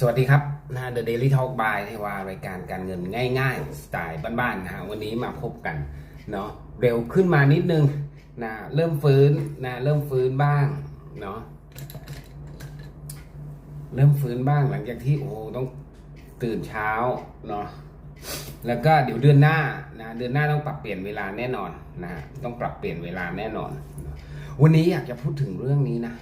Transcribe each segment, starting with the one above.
สวัสดีครับนะ The Daily Talk by เทวารายการการเงินง่ายๆสไตล์บ้านๆนะฮะวันนี้มาพบกันเนาะเร็วขึ้นมานิดนึงนะเริ่มฟื้นนะเริ่มฟื้นบ้างเนาะเริ่มฟื้นบ้างหลังจากที่โอ้โหต้องตื่นเช้าเนาะแล้วก็เดี๋ยวเดือนหน้านะเดือนหน้าต้องปรับเปลี่ยนเวลาแน่นอนนะต้องปรับเปลี่ยนเวลาแน่นอน วันนี้อยากจะพูดถึงเรื่องนี้นะ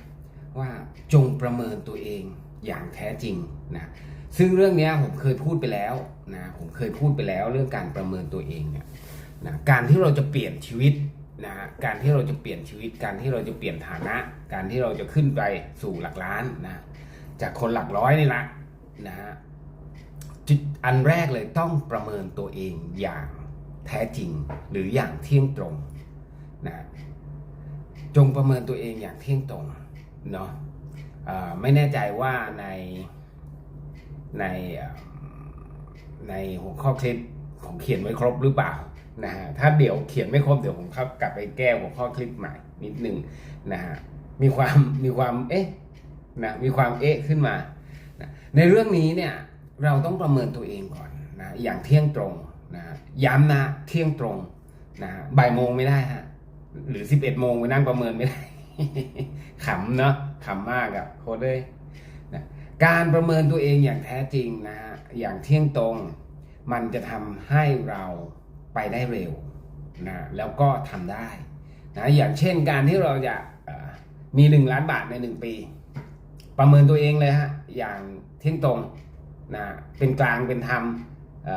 ว่าจงประเมินตัวเอง อย่างแท้จริงนะซึ่งเรื่องนี้ผมเคยพูดไปแล้วนะผมเคยพูดไปแล้วเรื่องการประเมินตัวเองเนี่ยนะการที่เราจะเปลี่ยนชีวิตนะการที่เราจะเปลี่ยนชีวิต การที่เราจะเปลี่ยนฐานะ การที่เราจะขึ้นไปสู่หลักล้านนะจากคนหลักร้อยนี่ละนะฮะจุดอันแรกเลยต้องประเมินตัวเองอย่างแท้จริงหรืออย่างเที่ยงตรงนะจงประเมินตัวเองอย่างเที่ยงตรงเนาะ ไม่แน่ใจว่าในในในหัวข้อคลิปผมเขียนไว้ครบหรือเปล่านะฮะถ้าเดี๋ยวเขียนไม่ครบเดี๋ยวผมครับกลับไปแก้หัวข้อคลิปใหม่นิดนึงนะฮะมีความมีความเอ๊ะนะมีความเอ๊ะขึ้นมานะในเรื่องนี้เนี่ยเราต้องประเมินตัวเองก่อนนะอย่างเที่ยงตรงนะย้ำนะเที่ยงตรงนะบ่ายโมงไม่ได้ฮะหรือ 11โมงไปนั่งประเมินไม่ได้ ขำเนาะขำมากอะโคตรเลยนะการประเมินตัวเองอย่างแท้จริงนะฮะอย่างเที่ยงตรง มันจะทำให้เราไปได้เร็วนะแล้วก็ทำได้นะอย่างเช่นการที่เราจะมีหนึ่งล้านบาทในหนึ่งปี ประเมินตัวเองเลยฮะอย่างเที่ยงตรงนะเป็นกลางเป็นธรรม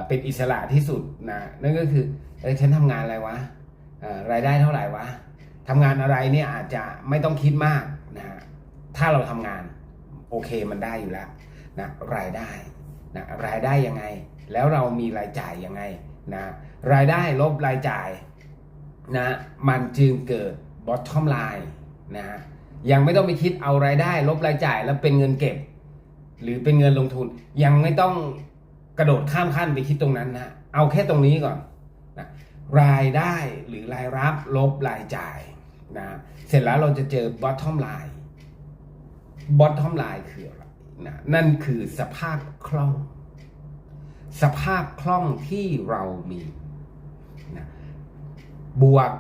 เป็นอิสระที่สุดนะนั่นก็คืออฉันทำงานอะไรวะรายได้เท่าไหร่วะ ทำงานอะไรเนี่ยอาจจะไม่ต้องคิดมากนะฮะถ้าเราทำงานโอเคมันได้อยู่แล้วนะรายได้นะรายได้ยังไง แล้วเรามีรายจ่ายยังไงนะรายได้ลบรายจ่ายนะมันจึงเกิด bottom line นะฮะยังไม่ต้องไปคิดเอารายได้ ลบรายจ่ายแล้วเป็นเงินเก็บ หรือเป็นเงินลงทุน ยังไม่ต้องกระโดดข้ามขั้นไปคิดตรงนั้นนะเอาแค่ตรงนี้ก่อนนะรายได้หรือรายรับลบรายจ่าย นะเสร็จแล้วเราจะเจอ bottom line bottom line คืออะไรนะนั่นคือสภาพคล่อง สภาพคล่องที่เรามีนะบวก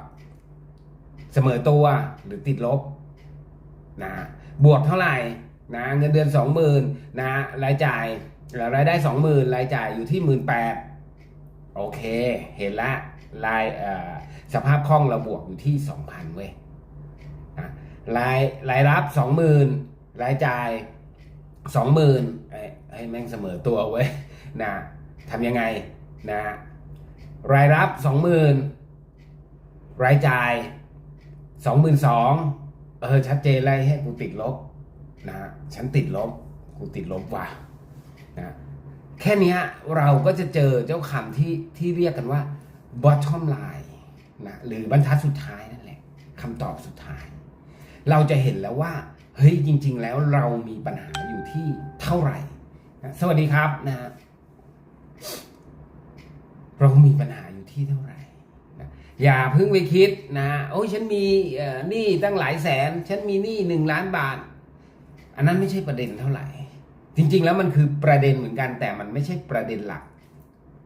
เสมอตัวหรือติดลบนะบวกเท่าไหร่นะเงินเดือนสองหมื่นนะรายจ่ายรายได้สองหมื่นรายจ่ายอยู่ที่หมื่นแปดโอเค เห็นละรายเอ่อ สภาพคล่องเราบวกอยู่ที่ 2,000เว้ยรายรายรับ 20,000รายจ่าย 20,000ไอ้ไอ้แม่งเสมอตัวเว้ยนะทำยังไงนะรายรับ 20,000รายจ่าย 22,000เออชัดเจนเลยให้กูติดลบนะฉันติดลบกูติดลบว่ะนะแค่นี้เราก็จะเจอเจ้าคำที่ที่เรียกกันว่า bottom line นะหรือบรรทัดสุดท้ายนั่นแหละคำตอบสุดท้าย เราจะเห็นแล้วว่าเฮ้ยจริง ๆ แล้วเรามีปัญหาอยู่ที่เท่าไหร่นะสวัสดีครับนะฮะเรามีปัญหาอยู่ที่เท่าไหร่นะอย่าเพิ่งไปคิดนะโอ้ยฉันมีหนี้ตั้งหลายแสน ฉันมีหนี้หนึ่งล้านบาท อันนั้นไม่ใช่ประเด็นเท่าไหร่ จริง ๆ แล้วมันคือประเด็นเหมือนกันแต่มันไม่ใช่ประเด็นหลัก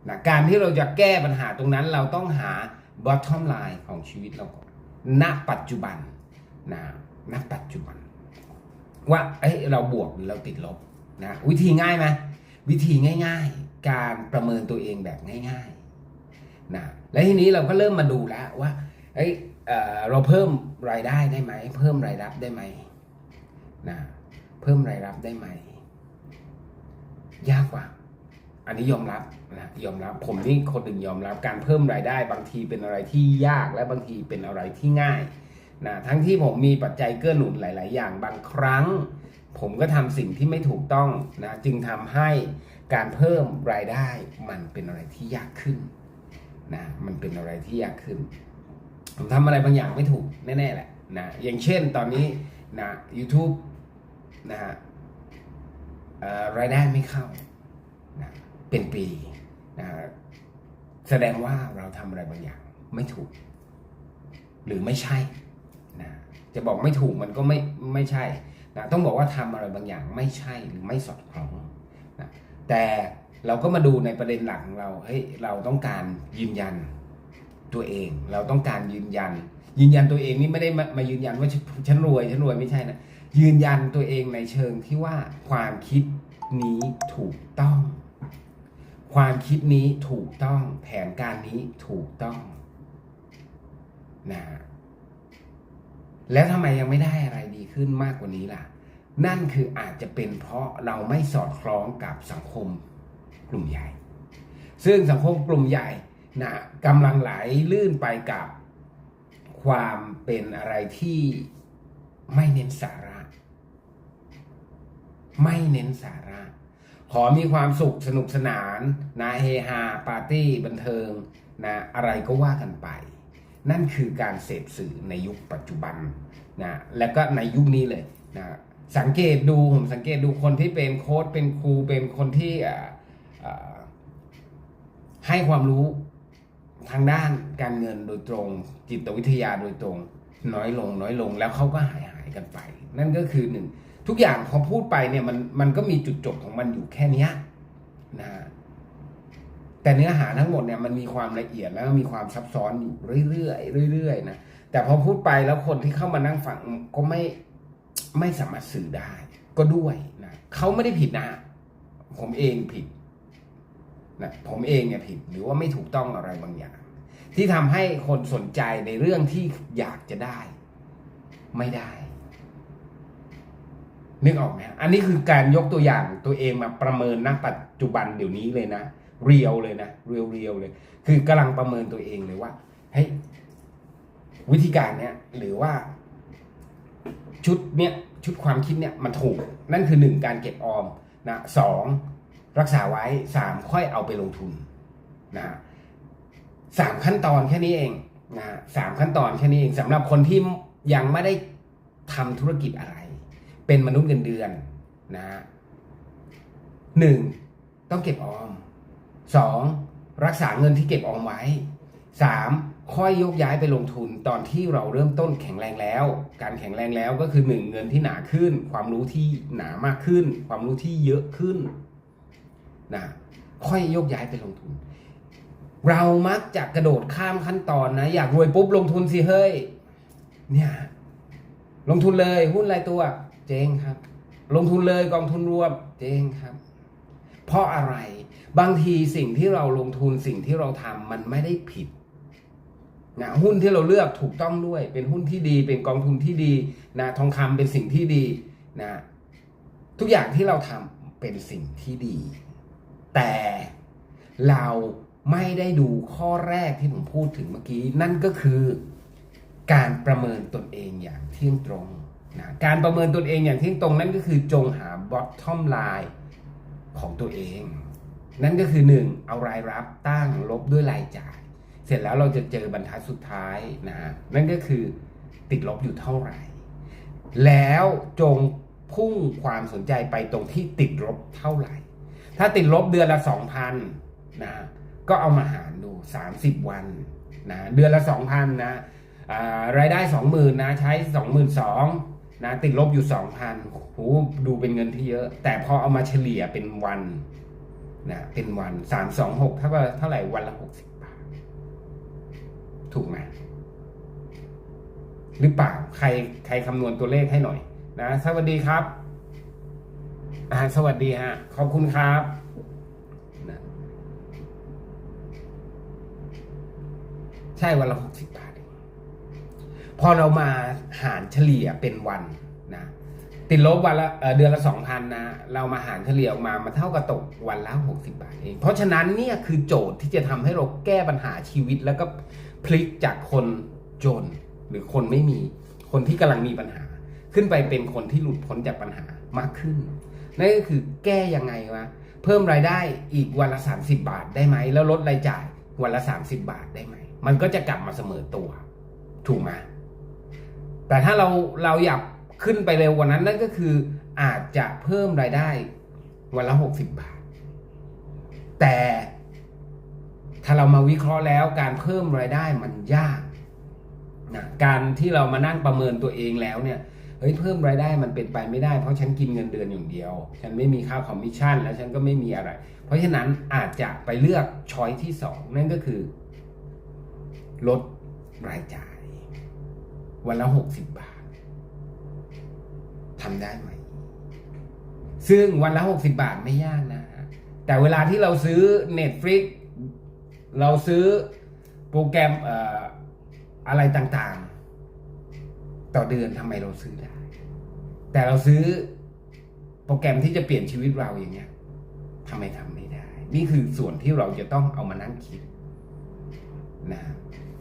นะการที่เราจะแก้ปัญหาตรงนั้นเราต้องหา bottom line ของชีวิตเราก่อนณปัจจุบันนะณปัจจุบัน ว่าเอ้ยเราบวกหรือเราติดลบนะวิธีง่ายไหมวิธีง่าย ๆ การประเมินตัวเองแบบง่ายๆนะและทีนี้เราก็เริ่มมาดูแล้วว่าเอ้ยเอเราเพิ่มรายได้ได้ไหม เพิ่มรายรับได้ไหมนะเพิ่มรายรับได้ไหม ยากกว่า อันนี้ยอมรับ นะยอมรับผมนี่คนหนึ่งยอมรับการเพิ่มรายได้ บางทีเป็นอะไรที่ยากและบางทีเป็นอะไรที่ง่ายนะทั้งที่ผมมีปัจจัยเกื้อหนุนหลาย ๆ อย่างบางครั้ง ผมก็ทำสิ่งที่ไม่ถูกต้องนะจึงทำให้การเพิ่มรายได้มันเป็นอะไรที่ยากขึ้นนะมันเป็นอะไรที่ยากขึ้น ผมทำอะไรบางอย่างไม่ถูกแน่ ๆ แหละนะอย่างเช่นตอนนี้นะ YouTube นะฮะรายได้ไม่เข้านะเป็นปี นะแสดงว่าเราทำอะไรบางอย่างไม่ถูก หรือไม่ใช่นะจะบอกไม่ถูกมันก็ไม่ไม่ใช่นะต้องบอกว่าทำอะไรบางอย่างไม่ใช่หรือไม่สอดคล้องแต่เราก็มาดูในประเด็นหลักของเราเฮ้ยเราต้องการยืนยันตัวเอง เราต้องการยืนยัน ยืนยันตัวเองนี่ไม่ได้มามายืนยันว่าฉันฉันรวยฉันรวยไม่ใช่นะยืนยันตัวเองในเชิงที่ว่าความคิดนี้ถูกต้อง ความคิดนี้ถูกต้องแผนการนี้ถูกต้องนะฮะแล้วทำไมยังไม่ได้อะไรดีขึ้นมากกว่านี้ล่ะ นั่นคืออาจจะเป็นเพราะเราไม่สอดคล้องกับสังคมกลุ่มใหญ่ ซึ่งสังคมกลุ่มใหญ่นะกำลังไหลลื่นไปกับความเป็นอะไรที่ไม่เน้นสาระ ไม่เน้นสาระ ขอมีความสุขสนุกสนานนะเฮฮาปาร์ตี้บันเทิงนะอะไรก็ว่ากันไป นั่นคือการเสพสื่อในยุคปัจจุบันนะและก็ในยุคนี้เลยนะสังเกตดูผมสังเกตดูคนที่เป็นโค้ชเป็นครูเป็นคนที่อ่าให้ความรู้ทางด้านการเงินโดยตรง จิตวิทยาโดยตรง น้อยลงน้อยลงแล้วเขาก็หายหายกันไป นั่นก็คือหนึ่ง ทุกอย่างพอพูดไปเนี่ยมันมันก็มีจุดจบของมันอยู่แค่นี้นะฮะแต่เนื้อหาทั้งหมดเนี่ยมันมีความละเอียดแล้วก็มีความซับซ้อนอยู่เรื่อยๆเรื่อยๆนะแต่พอพูดไปแล้วคนที่เข้ามานั่งฟังก็ไม่ไม่สามารถสื่อได้ ก็ด้วยนะเขาไม่ได้ผิดนะ ผมเองผิดนะผมเองเนี่ยผิดหรือว่าไม่ถูกต้องอะไรบางอย่าง ที่ทำให้คนสนใจในเรื่องที่อยากจะได้ ไม่ได้ นึกออกไหมฮะอันนี้คือการยกตัวอย่างตัวเองมาประเมินณปัจจุบันเดี๋ยวนี้เลยนะ เรียวเลยนะ เรียวเรียวเลย คือกำลังประเมินตัวเองเลยว่า เฮ้ย วิธีการเนี้ยหรือว่า ชุดเนี้ยชุดความคิดเนี้ยมันถูก นั่นคือหนึ่งการเก็บออมนะสองรักษาไว้สามค่อยเอาไปลงทุนนะสามขั้นตอนแค่นี้เองนะสามขั้นตอนแค่นี้เองสำหรับคนที่ยังไม่ได้ทำธุรกิจอะไร เป็นมนุษย์เงินเดือนนะหนึ่งต้องเก็บออมสองรักษาเงินที่เก็บออมไว้สามค่อยยกย้ายไปลงทุนตอนที่เราเริ่มต้นแข็งแรงแล้ว การแข็งแรงแล้วก็คือหนึ่งเงินที่หนาขึ้น ความรู้ที่หนามากขึ้น ความรู้ที่เยอะขึ้นนะค่อยยกย้ายไปลงทุน เรามักจะกระโดดข้ามขั้นตอนนะ อยากรวยปุ๊บลงทุนสิเฮ้ยเนี่ยลงทุนเลยหุ้นรายตัว เจ๊งครับ ลงทุนเลยกองทุนรวมเจ๊งครับ เพราะอะไรบางทีสิ่งที่เราลงทุนสิ่งที่เราทำมันไม่ได้ผิดนะหุ้นที่เราเลือกถูกต้องด้วย เป็นหุ้นที่ดี เป็นกองทุนที่ดีนะทองคำเป็นสิ่งที่ดีนะทุกอย่างที่เราทำเป็นสิ่งที่ดี แต่เราไม่ได้ดูข้อแรกที่ผมพูดถึงเมื่อกี้ นั่นก็คือ การประเมินตนเองอย่างเที่ยงตรง การประเมินตนเองอย่างที่ยงตรงนั่นก็คือจงหา bottom line ของตัวเอง นั่นก็คือหนึ่งเอารายรับตั้งลบด้วยรายจ่าย เสร็จแล้วเราจะเจอบรรทัดสุดท้ายนะนั่นก็คือติดลบอยู่เท่าไหร่ แล้วจงพุ่งความสนใจไปตรงที่ติดลบเท่าไหร่ ถ้าติดลบเดือนละสองพันนะก็เอามาหารดู 30 วันนะเดือนละ 2,000นะรายได้ 20,000นะใช้ 22,000 นะติดลบอยู่2,000โหดูเป็นเงินที่เยอะ แต่พอเอามาเฉลี่ยเป็นวันนะเป็นวัน326เท่ากับเท่าไหร่วันละ60บบาท ถูกไหมหรือเปล่าใครใครคำนวณตัวเลขให้หน่อย นะ สวัสดีครับอ่าสวัสดีฮะ ขอบคุณครับนะใช่วันละหกสิบบาท พอเรามาหารเฉลี่ยเป็นวันนะติดลบวันละเดือนละสองพันนะเรามาหารเฉลี่ยออกมามันเท่ากับตกวันละหกสิบาทเองเพราะฉะนั้นเนี่ยคือโจทย์ที่จะทำให้เราแก้ปัญหาชีวิตแล้วก็พลิกจากคนจน หรือคนไม่มีคนที่กำลังมีปัญหา ขึ้นไปเป็นคนที่หลุดพ้นจากปัญหามากขึ้น นั่นก็คือแก้ยังไงวะเพิ่มรายได้อีกวันละ 30 บาทได้ไหม แล้วลดรายจ่ายวันละ 30 บาทได้ไหม มันก็จะกลับมาเสมอตัว ถูกไหม แต่ถ้าเราเราอยากขึ้นไปเร็วกว่านั้นนั่นก็คืออาจจะเพิ่มรายได้วันละ60บาท แต่ถ้าเรามาวิเคราะห์แล้วการเพิ่มรายได้มันยากนะการที่เรามานั่งประเมินตัวเองแล้วเนี่ยเฮ้ยเพิ่มรายได้มันเป็นไปไม่ได้เพราะฉันกินเงินเดือนอย่างเดียว ฉันไม่มีค่าคอมมิชชั่น แล้วฉันก็ไม่มีอะไร เพราะฉะนั้นอาจจะไปเลือกช้อยที่สองนั่นก็คือ ลดรายจ่าย วันละหกสิบบาททำได้ไหม ซึ่งวันละหกสิบาทไม่ยากนะฮะแต่เวลาที่เราซื้อ Netflix เราซื้อโปรแกรมเอ่ออะไรต่างๆ ต่อเดือนทำไมเราซื้อได้ แต่เราซื้อโปรแกรมที่จะเปลี่ยนชีวิตเราอย่างเงี้ยทำไมทำไม่ได้ นี่คือส่วนที่เราจะต้องเอามานั่งคิดนะ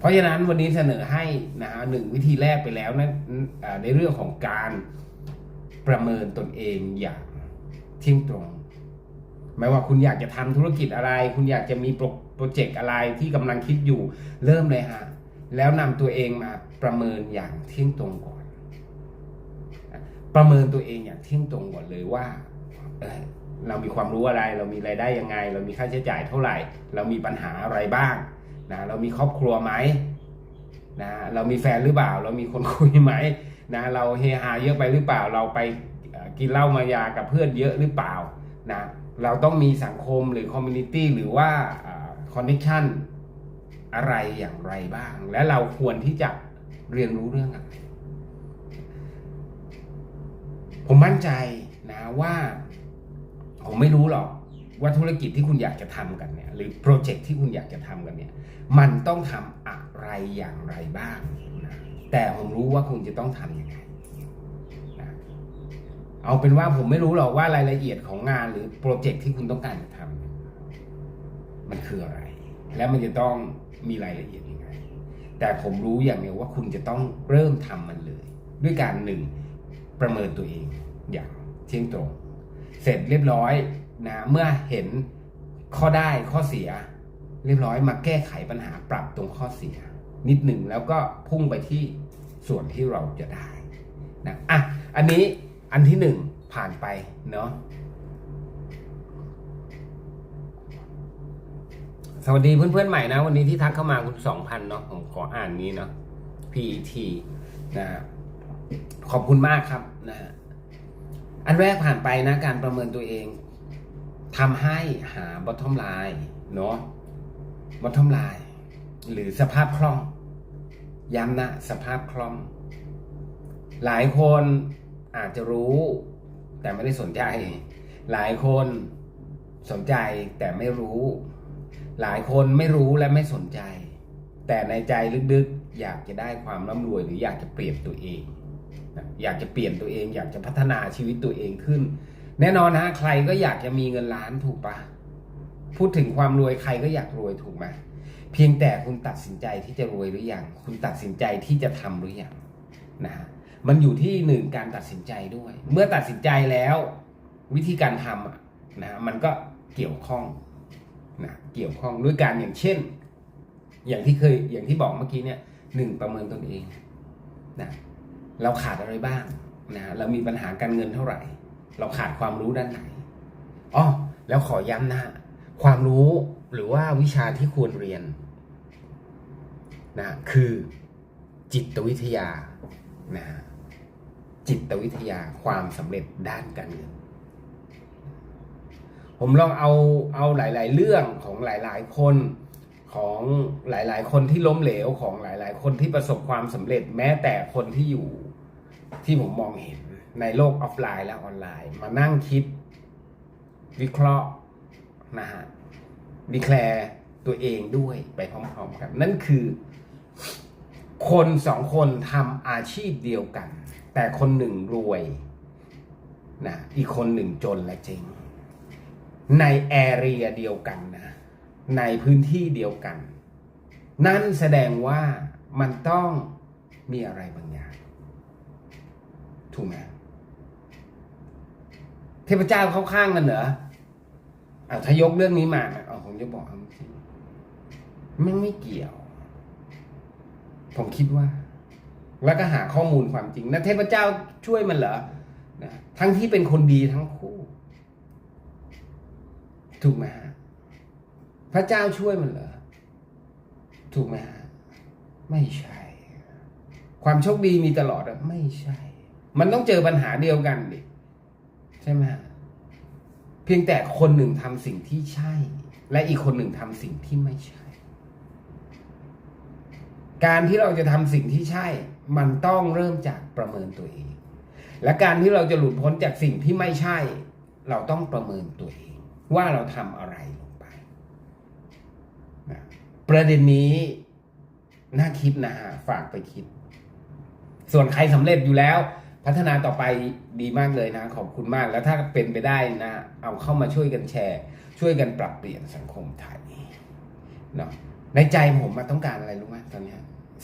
เพราะฉะนั้นวันนี้เสนอให้นะฮะหนึ่งวิธีแรกไปแล้วนะในเรื่องของการประเมินตนเองอย่างเที่ยงตรงไม่ว่าคุณอยากจะทำธุรกิจอะไร คุณอยากจะมีโปรโปรเจกต์อะไรที่กำลังคิดอยู่เริ่มเลยฮะแล้วนำตัวเองมาประเมินอย่างเที่ยงตรงก่อน ประเมินตัวเองอย่างเที่ยงตรงก่อนเลยว่าเเรามีความรู้อะไร เรามีรายได้ยังไง เรามีค่าใช้จ่ายเท่าไหร่ เรามีปัญหาอะไรบ้าง นะเรามีครอบครัวไหมนะเรามีแฟนหรือเปล่า เรามีคนคุยไหมนะเราเฮฮาเยอะไปหรือเปล่า เราไปกินเหล้ามายากับเพื่อนเยอะหรือเปล่านะเราต้องมีสังคมหรือคอมมูนิตี้หรือว่าคอนเนคชั่นอะไรอย่างไรบ้าง และเราควรที่จะเรียนรู้เรื่องอะไรผมมั่นใจนะว่า ผมไม่รู้หรอก ว่าธุรกิจที่คุณอยากจะทำกันเนี่ยหรือโปรเจกต์ที่คุณอยากจะทำกันเนี่ยมันต้องทำอะไรอย่างไรบ้างนะแต่ผมรู้ว่าคุณจะต้องทำยังไงนะเอาเป็นว่าผมไม่รู้หรอกว่ารายละเอียดของงานหรือโปรเจกต์ที่คุณต้องการจะทำมันคืออะไร และมันจะต้องมีรายละเอียดยังไง แต่ผมรู้อย่างเดียวว่าคุณจะต้องเริ่มทำมันเลย ด้วยการหนึ่งประเมินตัวเองอย่างเที่ยงตรง เสร็จเรียบร้อย นะเมื่อเห็นข้อได้ข้อเสีย เรียบร้อยมาแก้ไขปัญหาปรับตรงข้อเสีย นิดหนึ่งแล้วก็พุ่งไปที่ส่วนที่เราจะได้นะอะอันนี้อันที่หนึ่งผ่านไปเนาะสวัสดีเพื่อนๆใหม่นะ วันนี้ที่ทักเข้ามาคุณสองพันเนาะผมขออ่านนี้เนาะ PET นะฮะขอบคุณมากครับนะฮะอันแรกผ่านไปนะ การประเมินตัวเอง ทำให้หา bottom line เนาะ bottom line หรือสภาพคล่อง ย้ำนะสภาพคล่อง หลายคนอาจจะรู้ แต่ไม่ได้สนใจ หลายคนสนใจแต่ไม่รู้ หลายคนไม่รู้และไม่สนใจ แต่ในใจลึกๆ อยากจะได้ความร่ำรวยหรืออยากจะเปลี่ยนตัวเอง อยากจะเปลี่ยนตัวเอง อยากจะพัฒนาชีวิตตัวเองขึ้น แน่นอนนะใครก็อยากจะมีเงินล้านถูกปะพูดถึงความรวยใครก็อยากรวยถูกไหมเพียงแต่คุณตัดสินใจที่จะรวยหรือยังคุณตัดสินใจที่จะทำหรือยังนะฮะมันอยู่ที่หนึ่งการตัดสินใจด้วย เมื่อตัดสินใจแล้ว วิธีการทำอะนะมันก็เกี่ยวข้องนะเกี่ยวข้องด้วยการอย่างเช่น อย่างที่เคยอย่างที่บอกเมื่อกี้เนี่ยหนึ่งประเมินตนเองนะเราขาดอะไรบ้างนะเรามีปัญหาการเงินเท่าไหร่ เราขาดความรู้ด้านไหนอ๋อแล้วขอย้ำนะความรู้หรือว่าวิชาที่ควรเรียนนะคือจิตวิทยานะจิตวิทยาความสำเร็จด้านการเงิน ผมลองเอาเอาหลาย ๆ เรื่องของหลาย ๆ คนของหลาย ๆ คนที่ล้มเหลวของหลาย ๆ คนที่ประสบความสำเร็จแม้แต่คนที่อยู่ที่ผมมองเห็น ในโลกออฟไลน์และออนไลน์ มานั่งคิด วิเคราะห์นะฮะดีแคลร์ตัวเองด้วยไปพร้อมๆกัน นั่นคือ คนสองคนทำอาชีพเดียวกัน แต่คนหนึ่งรวยนะอีกคนหนึ่งจนและเจ๊งในแอเรียเดียวกันนะ ในพื้นที่เดียวกัน นั่นแสดงว่ามันต้องมีอะไรบางอย่างถูกไหม ทพเจ้าเข้าข้างกันเหรออะถ้ายกเรื่องนี้มาเอผมจะบอกจริงมันไม่เกี่ยว ผมคิดว่า แล้วก็หาข้อมูลความจริงนะเทพเจ้าช่วยมันเหรอนะทั้งที่เป็นคนดีทั้งคู่ ถูกไหมฮะพระเจ้าช่วยมันเหรอ ถูกไหมฮะไม่ใช่ ความโชคดีมีตลอดอะไม่ใช่ มันต้องเจอปัญหาเดียวกันดิ ใช่ไหมฮะเพียงแต่คนหนึ่งทำสิ่งที่ใช่ และอีกคนหนึ่งทำสิ่งที่ไม่ใช่ การที่เราจะทำสิ่งที่ใช่ มันต้องเริ่มจากประเมินตัวเอง และการที่เราจะหลุดพ้นจากสิ่งที่ไม่ใช่ เราต้องประเมินตัวเอง ว่าเราทำอะไรลงไปนะประเด็นนี้น่าคิดนะฮะฝากไปคิด ส่วนใครสำเร็จอยู่แล้ว พัฒนาต่อไปดีมากเลยนะ ขอบคุณมากแล้วถ้าเป็นไปได้นะ เอาเข้ามาช่วยกันแชร์ ช่วยกันปรับเปลี่ยนสังคมไทยเนาะในใจผมมาต้องการอะไรรู้ไหมตอนนี้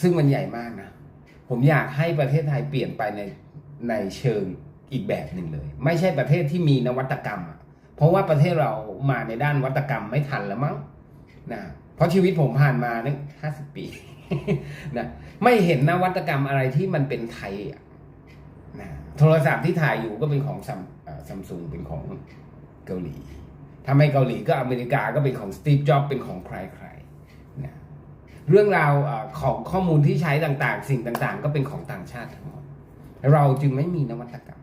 ซึ่งมันใหญ่มากนะ ผมอยากให้ประเทศไทยเปลี่ยนไปในในเชิงอีกแบบหนึ่งเลย ไม่ใช่ประเทศที่มีนวัตกรรม เพราะว่าประเทศเรามาในด้านวัตกรรมไม่ทันแล้วมั้งนะเพราะชีวิตผมผ่านมาเนี่ยห้าสิบปีนะไม่เห็นนวัตกรรมอะไรที่มันเป็นไทยอะนะ โทรศัพท์ที่ถ่ายอยู่ก็เป็นของซัมซุงเป็นของเกาหลีถ้าไม่เกาหลีก็อเมริกาก็เป็นของสตีฟจ็อบเป็นของใครๆนะเรื่องราวอของข้อมูลที่ใช้ต่างๆ สิ่งต่างๆ ก็เป็นของต่างชาติทั้งหมดเราจึงไม่มีนวัตกรรม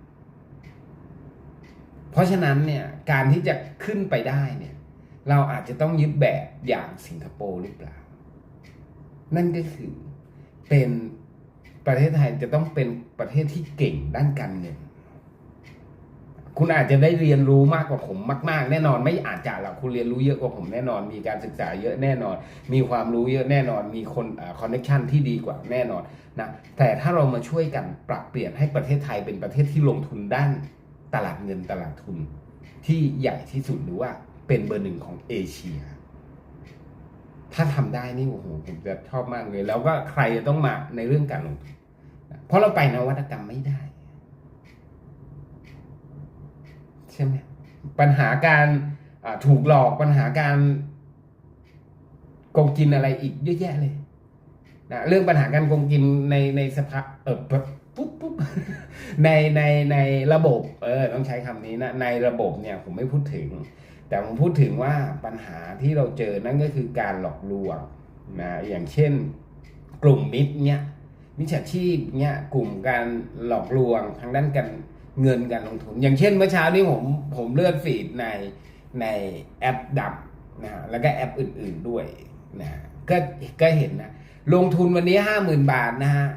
เพราะฉะนั้นเนี่ยการที่จะขึ้นไปได้เนี่ยเราอาจจะต้องยึดแบบอย่างสิงคโปร์หรือเปล่า นั่นก็คือเป็น ประเทศไทยจะต้องเป็นประเทศที่เก่งด้านการเงินคุณอาจจะได้เรียนรู้มากกว่าผมมาก ๆ แน่นอน ไม่อาจจะหรอกคุณเรียนรู้เยอะกว่าผมแน่นอน มีการศึกษาเยอะแน่นอน มีความรู้เยอะแน่นอน มีคนคอนเนคชันที่ดีกว่าแน่นอนนะแต่ถ้าเรามาช่วยกันปรับเปลี่ยนให้ประเทศไทยเป็นประเทศที่ลงทุนด้านตลาดเงินตลาดทุน ที่ใหญ่ที่สุดหรือว่าเป็นเบอร์หนึ่งของเอเชีย ถ้าทำได้นี่โอ้โหผมจะชอบมากเลย แล้วก็ใครจะต้องมาในเรื่องการลงทุนเพราะเราไปนวัตกรรมไม่ได้ ใช่ไหมปัญหาการถูกหลอกปัญหาการโกงกินอะไรอีกเยอะแยะเลยนะเรื่องปัญหาการโกงกินในในสภาเออปุ๊บปุ๊บปุ๊บในในในระบบ เออต้องใช้คำนี้นะในระบบเนี่ยผมไม่พูดถึง แต่ผมพูดถึงว่าปัญหาที่เราเจอนั่นก็คือการหลอกลวงนะอย่างเช่นกลุ่มมิตรเนี่ยมิจฉาชีพเนี่ยกลุ่มการหลอกลวงทางด้านการเงินการลงทุน อย่างเช่นเมื่อเช้านี้ผมผมเลื่อนฟีดในในแอปดับนะฮะแล้วก็แอปอื่น ๆด้วยนะฮะก็ก็เห็นนะลงทุนวันนี้ห้าหมื่นบาทนะฮะ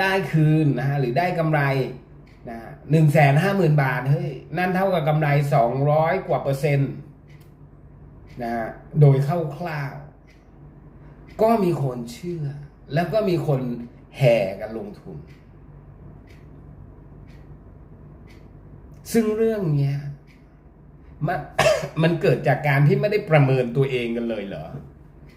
ได้คืนนะฮะหรือได้กำไร นะหนึ่งแสนห้าหมื่นบาทเฮ้ยนั่นเท่ากับกำไรสองร้อยกว่าเปอร์เซ็นต์นะฮะโดยเข้าคร่าวก็มีคนเชื่อ แล้วก็มีคนแห่กันลงทุน ซึ่งเรื่องเนี้ยมันมันเกิดจากการที่ไม่ได้ประเมินตัวเองกันเลยเหรอ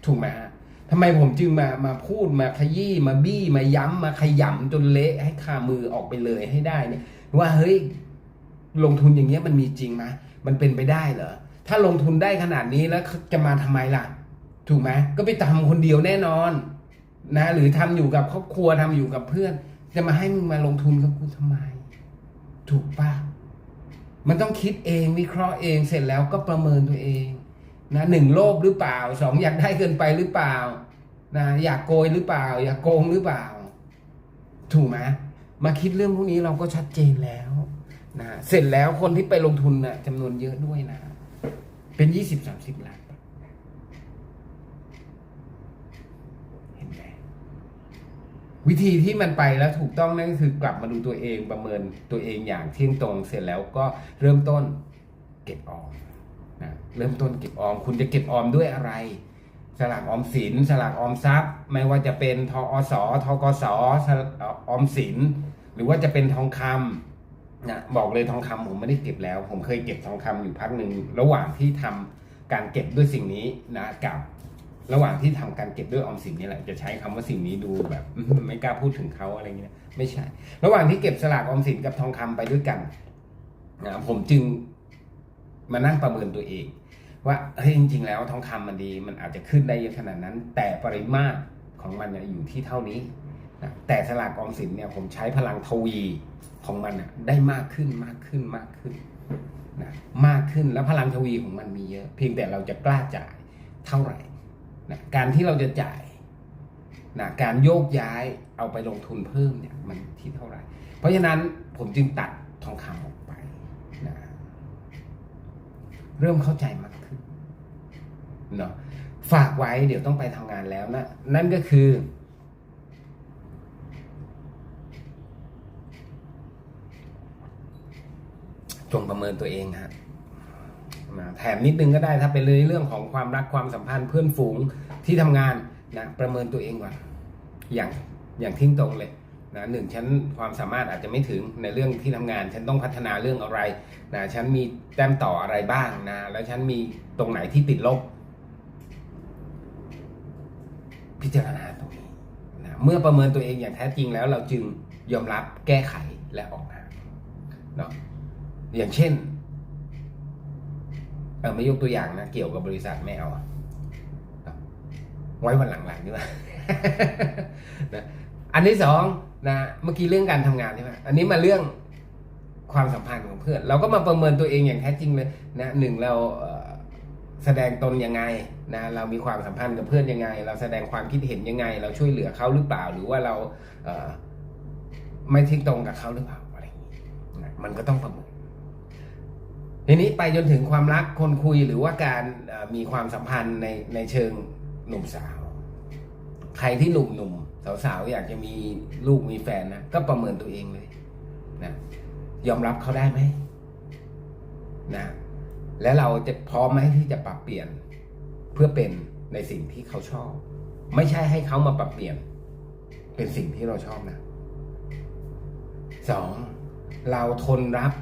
ถูกไหมฮะ ทำไมผมจึงมามาพูดมาขยี้มาบี้มาย้ำมาขยำจนเละให้คามือออกไปเลยให้ได้เนี่ยว่าเฮ้ยลงทุนอย่างเงี้ยมันมีจริงไหมมันเป็นไปได้เหรอถ้าลงทุนได้ขนาดนี้แล้วจะมาทำไมล่ะ ถูกไหมก็ไปทำคนเดียวแน่นอนนะหรือทำอยู่กับครอบครัวทำอยู่กับเพื่อน จะมาให้มึงมาลงทุนกับกูทำไม ถูกปะมันต้องคิดเองวิเคราะห์เองเสร็จแล้วก็ประเมินตัวเอง นะหนึ่งโลภหรือเปล่าสองอยากได้เกินไปหรือเปล่านะอยากโกยหรือเปล่า อยากโกงหรือเปล่า ถูกไหมมาคิดเรื่องพวกนี้เราก็ชัดเจนแล้วนะเสร็จแล้วคนที่ไปลงทุนนะ่ะจำนวนเยอะด้วยนะ เป็นยี่สิบสามสิบล้านเห็นไหมวิธีที่มันไปแล้วถูกต้องนั่นก็คือกลับมาดูตัวเองประเมินตัวเองอย่างเที่ยงตรง เสร็จแล้วก็เริ่มต้นเก็บออม นะเริ่มต้นเก็บออม คุณจะเก็บออมด้วยอะไร สลากออมสิน สลากออมทรัพย์ ไม่ว่าจะเป็นทอสอทกสสลากออมสิน หรือว่าจะเป็นทองคำนะบอกเลยทองคำผมไม่ได้เก็บแล้ว ผมเคยเก็บทองคำอยู่พักหนึ่งระหว่างที่ทำการเก็บด้วยสิ่งนี้นะกับระหว่างที่ทำการเก็บด้วยออมสินนี่แหละจะใช้คำว่าสิ่งนี้ดูแบบไม่กล้าพูดถึงเขาอะไรเงี้ยไม่ใช่ ระหว่างที่เก็บสลากออมสินกับทองคำไปด้วยกันนะผมจึง มานั่งประเมินตัวเอง ว่าเฮ้ยจริง ๆ แล้วทองคำมันดี มันอาจจะขึ้นได้เยอะขนาดนั้น แต่ปริมาตรของมันอยู่ที่เท่านี้นะแต่สลากออมสินเนี่ยผมใช้พลังทวีของมันน่ะได้มากขึ้นมากขึ้นมากขึ้นนะมากขึ้นแล้วพลังทวีของมันมีเยอะ เพียงแต่เราจะกล้าจ่ายเท่าไหร่นะการที่เราจะจ่ายนะการโยกย้ายเอาไปลงทุนเพิ่มเนี่ยมันที่เท่าไหร่ เพราะฉะนั้นผมจึงตัดทองคำออกไป เริ่มเข้าใจมากขึ้นเนาะฝากไว้เดี๋ยวต้องไปทำงานแล้วนะนั่นก็คือ จงประเมินตัวเองฮะนะแถมนิดนึงก็ได้ถ้าเป็นเลยเรื่องของความรักความสัมพันธ์เพื่อนฝูงที่ทำงานนะประเมินตัวเองก่อนอย่างอย่างทิ้งตรงเลย นะหนึ่งฉันความสามารถอาจจะไม่ถึงในเรื่องที่ทำงาน ฉันต้องพัฒนาเรื่องอะไรนะฉันมีแต้มต่ออะไรบ้างนะแล้วฉันมีตรงไหนที่ติดลบ พิจารณาตรงนี้นะเมื่อประเมินตัวเองอย่างแท้จริงแล้ว เราจึงยอมรับแก้ไขและออกงานเนาะอย่างเช่นเออไม่ยกตัวอย่างนะ เกี่ยวกับบริษัทไม่เอาไว้วันหลังๆดีกว่านะอันที่สอง นะเมื่อกี้เรื่องการทำงานใช่ไหมอันนี้มาเรื่องความสัมพันธ์ของเพื่อน เราก็มาประเมินตัวเองอย่างแท้จริงเลยนะหนึ่งเราแสดงตนยังไงนะเรามีความสัมพันธ์กับเพื่อนยังไง เราแสดงความคิดเห็นยังไง เราช่วยเหลือเขาหรือเปล่า หรือว่าเราเไม่ทิ้งตรงกับเขาหรือเปล่าอะไรอย่างนี้นะมันก็ต้องประเมินทีนี้ไปจนถึงความรักคนคุยหรือว่าการมีความสัมพันธ์ในในเชิงหนุ่มสาว ใครที่หนุ่มหนุ่ม สาวสาวๆอยากจะมีลูกมีแฟนนะก็ประเมินตัวเองเลยนะยอมรับเขาได้ไหมนะและเราจะพร้อมไหมที่จะปรับเปลี่ยนเพื่อเป็นในสิ่งที่เขาชอบ ไม่ใช่ให้เขามาปรับเปลี่ยน เป็นสิ่งที่เราชอบนะสองเราทนรับ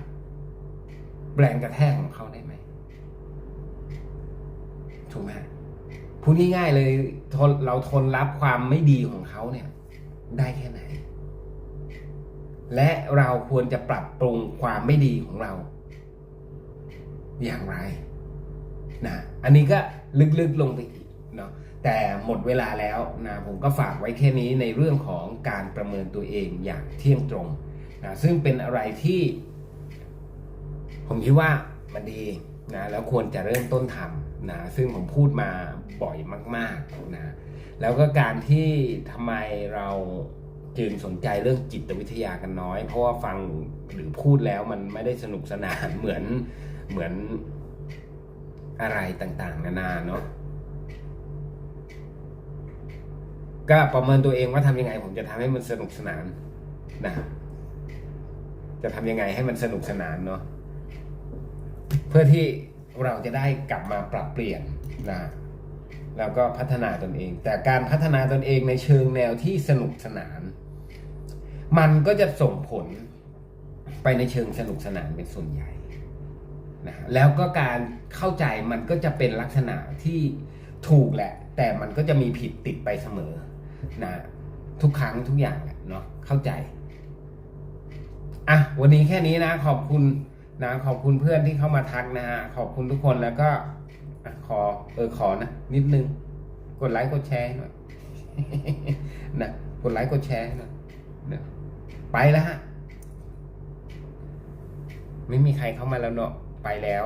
แรงกระแทกของเขาได้ไหมถูกไหม พูดง่ายๆเลยทนเราทนรับความไม่ดีของเขาเนี่ย ได้แค่ไหน และเราควรจะปรับปรุงความไม่ดีของเรา อย่างไรนะอันนี้ก็ลึกๆลงไปอีกเนาะแต่หมดเวลาแล้วนะผมก็ฝากไว้แค่นี้ในเรื่องของการประเมินตัวเองอย่างเที่ยงตรงนะซึ่งเป็นอะไรที่ ผมคิดว่ามันดีนะแล้วควรจะเริ่มต้นทำ นะซึ่งผมพูดมาบ่อยมากๆนะแล้วก็การที่ทำไมเราจึงสนใจเรื่องจิตวิทยากันน้อย เพราะว่าฟังหรือพูดแล้วมันไม่ได้สนุกสนานเหมือนเหมือนอะไรต่างๆ นานาเนาะก็ประเมินตัวเองว่าทำยังไง ผมจะทำให้มันสนุกสนานนะจะทำยังไงให้มันสนุกสนานเนาะเพื่อที่ เราจะได้กลับมาปรับเปลี่ยนนะแล้วก็พัฒนาตนเอง แต่การพัฒนาตนเองในเชิงแนวที่สนุกสนาน มันก็จะส่งผลไปในเชิงสนุกสนานเป็นส่วนใหญ่นะแล้วก็การเข้าใจมันก็จะเป็นลักษณะที่ถูกแหละ แต่มันก็จะมีผิดติดไปเสมอนะทุกครั้งทุกอย่างเนาะเข้าใจอะวันนี้แค่นี้นะขอบคุณ นะขอบคุณเพื่อนที่เข้ามาทักนะฮะขอบคุณทุกคนแล้วก็ขอเออขอนะนิดนึง กดไลค์กดแชร์หน่อยนะกดไลค์กดแชร์ให้หน่อยนะไปแล้วฮะไม่มีใครเข้ามาแล้วเนาะไปแล้ว